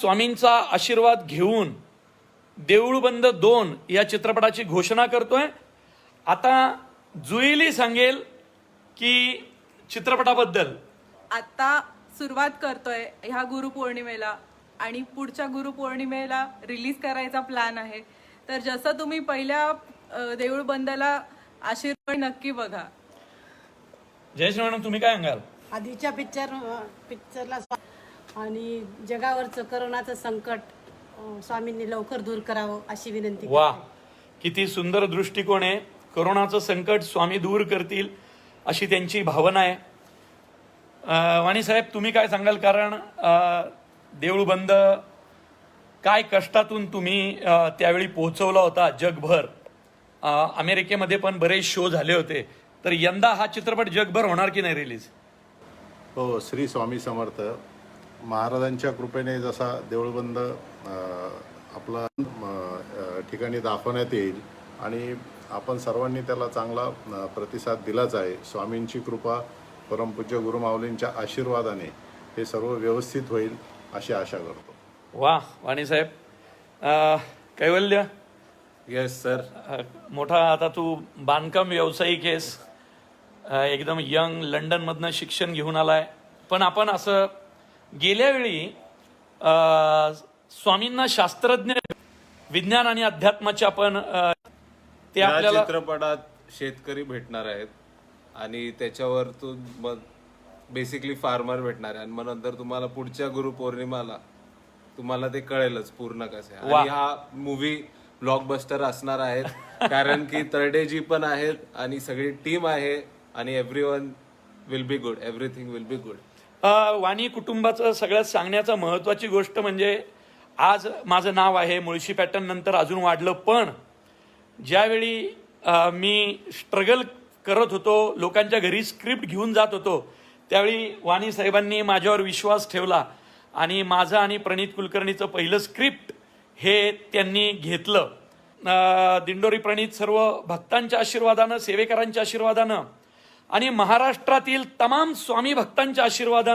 स्वामींचा आशीर्वाद घेऊन देऊळबंद दोन या चित्रपटाची घोषणा करतोय. आता जुईली सांगेल की चित्रपटाबद्दल. आता सुरुवात करतोय ह्या गुरुपौर्णिमेला आणि पुढच्या गुरुपौर्णिमेला रिलीज करायचा प्लॅन आहे. तर जसं तुम्ही पहिल्या देऊळ बंदला आशीर्वाद नक्की बघा. जयश्री मॅडम तुम्ही काय सांगाल? आधीच्या पिक्चर पिक्चरला आणि जगावरचं करोनाचं संकट स्वामींनी लवकर दूर करावं अशी विनंती वा किती सुंदर दृष्टिकोन आहे. करोनाचं संकट स्वामी दूर करतील अशी त्यांची भावना आहे. वाणी साहेब तुम्ही काय सांगाल? कारण देऊळ बंद काय कष्टातून तुम्ही त्यावेळी पोहोचवला होता जगभर? अमेरिकेमध्ये पण बरेच शो झाले होते. तर यंदा हा चित्रपट जगभर होणार की नाही रिलीज? हो श्री स्वामी समर्थ. महाराजांच्या कृपेने जसा देऊळबंद आपला ठिकाणी दाखवण्यात येईल आणि आपण सर्वांनी त्याला चांगला प्रतिसाद दिलाच आहे. स्वामींची कृपा परमपूज्य गुरुमाऊलींच्या आशीर्वादाने हे सर्व व्यवस्थित होईल अशी आशा करतो. वा वाणी साहेब. कैवल्य? येस सर मोठा आता तू बांधकाम व्यावसायिक आहेस. एकदम यंग लंडनमधनं शिक्षण घेऊन आलाय. पण आपण असं गेल्या वेळी अ, स्वामींना शास्त्रज्ञ विज्ञान आणि अध्यात्माचे आपण ते आपल्याला चित्रपटात शेतकरी भेटणार आहेत आणि त्याच्यावर तो मग बेसिकली फार्मर भेटणार आहे. आणि मग नंतर तुम्हाला पुढच्या गुरुपौर्णिमाला तुम्हाला ते कळेलच पूर्ण कसं आहे. आणि हा मूवी ब्लॉकबस्टर असणार आहेत. कारण की तरडेजी पण आहेत आणि सगळी टीम आहे आणि everyone will be good everything will be good वाणी कुटुंबाचं सगळ्यात सांगण्याचं महत्त्वाची गोष्ट म्हणजे आज माझं नाव आहे मुळशी पॅटर्न नंतर अजून वाढलं पण ज्यावेळी मी स्ट्रगल करत होतो लोकांच्या घरी स्क्रिप्ट घेऊन जात होतो त्यावेळी वाणी साहेबांनी माझ्यावर विश्वास ठेवला आणि माझं आणि प्रणित कुलकर्णीचं पहिलं स्क्रिप्ट हे त्यांनी घेतलं. दिंडोरी प्रणित सर्व भक्तांच्या आशीर्वादानं सेवेकरांच्या आशीर्वादानं आणि महाराष्ट्रातील तमाम स्वामी भक्तांच्या आशीर्वादानं